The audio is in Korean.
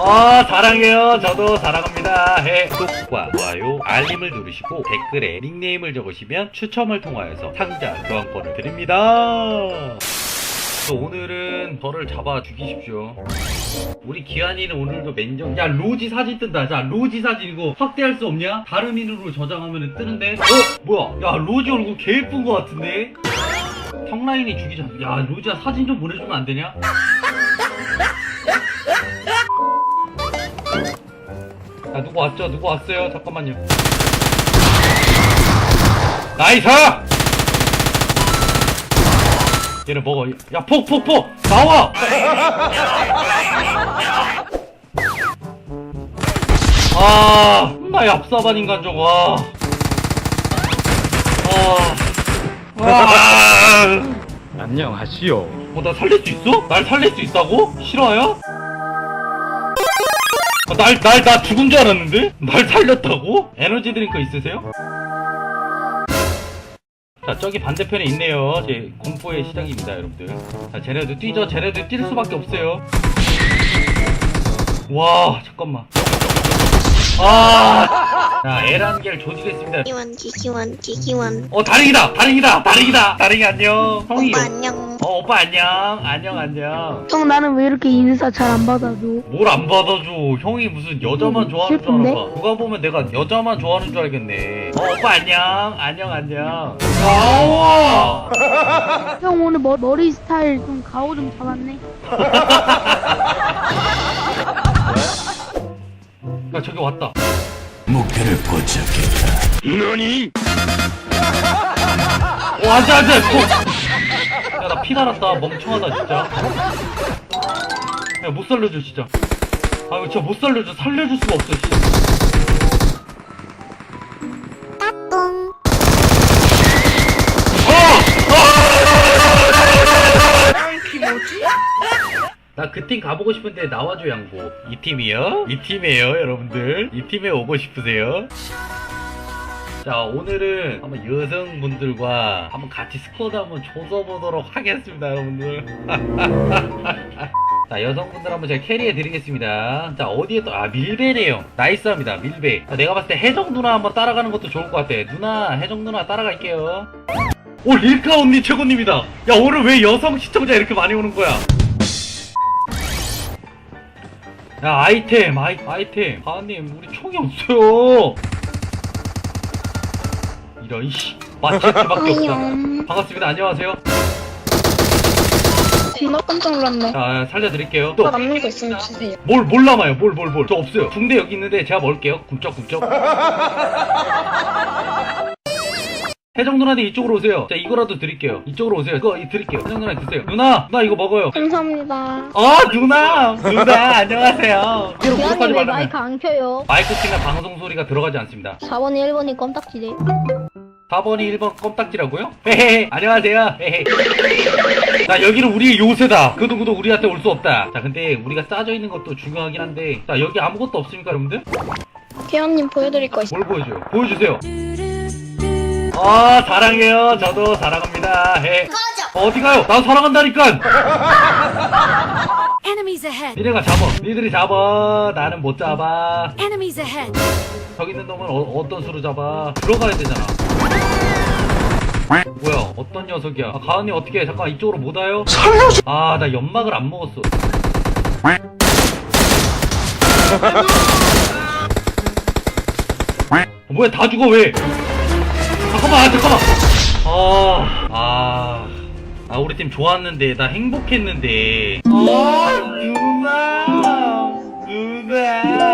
아 사랑해요. 저도 사랑합니다. 해 구독과 좋아요. 알림을 누르시고 댓글에 닉네임을 적으시면 추첨을 통하여서 상자 교환권을 드립니다. 또 오늘은 저를 잡아 죽이십시오. 우리 기한이는 오늘도 맨정. 야 로지 사진 뜬다. 자 로지 사진 이거 확대할 수 없냐? 다른 인으로 저장하면 뜨는데. 어? 뭐야? 야 로지 얼굴 개 예쁜 거 같은데? 성라인이 죽이자. 야 로지야 사진 좀 보내주면 안 되냐? 야 누구 왔죠? 누구 왔어요? 잠깐만요 나이스! 얘를 먹어 야 폭 폭 폭 나와! 아, 나 얍사반 인간 저거. 아. 아. 안녕하시오. 어, 나 살릴 수 있어? 날 살릴 수 있다고? 싫어요? 아, 날, 날, 나 죽은 줄 알았는데? 날 살렸다고? 에너지 드링크 있으세요? 자, 저기 반대편에 있네요. 제 공포의 시작입니다, 여러분들. 자, 쟤네들 뛰죠? 쟤네들 뛸 수밖에 없어요. 와, 잠깐만. 아! 자, 에란겔 조지겠습니다. 기기원 기기원 기기원 어, 다ring이다! 다ring이다! 다ring이다! 다ring이 안녕! 오빠 안녕 어, 오빠 안녕! 안녕, 안녕. 형 나는 왜 이렇게 인사 잘 안 받아줘? 뭘 안 받아줘. 형이 무슨 여자만 음, 좋아하는 줄 슬픈데? 알아. 누가 보면 내가 여자만 좋아하는 줄 알겠네. 어, 오빠 안녕. 안녕, 안녕. 아우! 형 오늘 머, 머리 스타일 좀 가오 좀 잡았네. 야, 저기 왔다. 목표를 포착했다. 너니? 어, 안 돼, 안 돼! 나피 날았다. 멍청하다, 진짜. 야, 못 살려줘, 진짜. 아, 진짜 못 살려줘. 살려줄 수가 없어, 씨. 똥나그 팀 가보고 싶은데 나와줘 양보 이 팀이요? 이 팀이에요 여러분들 이 팀에 오고 싶으세요? 자 오늘은 한번 여성분들과 한번 같이 스쿼드 한번 조져보도록 하겠습니다 여러분들. 자 여성분들 한번 제가 캐리해 드리겠습니다. 자 어디에 또 아 밀배네요. 나이스합니다 밀배 자, 내가 봤을 때 혜정 누나 한번 따라가는 것도 좋을 것 같아. 누나 혜정 누나 따라갈게요. 오 릴카 언니 최고님이다. 야 오늘 왜 여성 시청자 이렇게 많이 오는 거야? 야 아이템 아이, 아이템. 가은님 우리 총이 없어요 이런 이씨. 마체트밖에 없다 아영 반갑습니다. 안녕하세요. 존나 깜짝 놀랐네. 자 살려드릴게요. 오빠 남는 거 있으면 주세요. 남아요? 뭘 뭘 뭘? 저 없어요. 붕대 여기 있는데 제가 먹을게요. 굶쩍굶쩍 혜정 누나님 이쪽으로 오세요. 자 이거라도 드릴게요. 이쪽으로 오세요. 이거 이 드릴게요. 혜정 누나 드세요. 누나 누나 이거 먹어요. 감사합니다. 아 누나 누나 안녕하세요. 구독하지 기아님 왜 말라며 마이크 안 켜요? 마이크 키면 방송 소리가 들어가지 않습니다. 4번이 1번이 껌딱지네. 4번이 1번 껌딱지라고요? 헤헤 안녕하세요. 헤헤 자 여기는 우리의 요새다. 그 누구도 우리한테 올 수 없다. 자 근데 우리가 싸져 있는 것도 중요하긴 한데. 자 여기 아무것도 없습니까 여러분들? 기현님 보여드릴 거 있어 뭘 보여줘요? 보여주세요. 아 사랑해요. 저도 사랑합니다. 해 어디 가요? 나 사랑한다니까. Enemies ahead! 니네가 잡아. 니들이 잡아. 나는 못 잡아. Enemies ahead! 저기 있는 놈은 어, 떤 수로 잡아? 들어가야 되잖아 뭐야 어떤 녀석이야? 아, 가은이 어떻게 해? 잠깐 이쪽으로 못 와요? 살려줘! 아 나 연막을 안 먹었어. 어, 뭐야 다 죽어 왜? 잠깐만 아, 잠깐만. 아, 아, 아 우리 팀 좋았는데 나 행복했는데. 아 누나 누나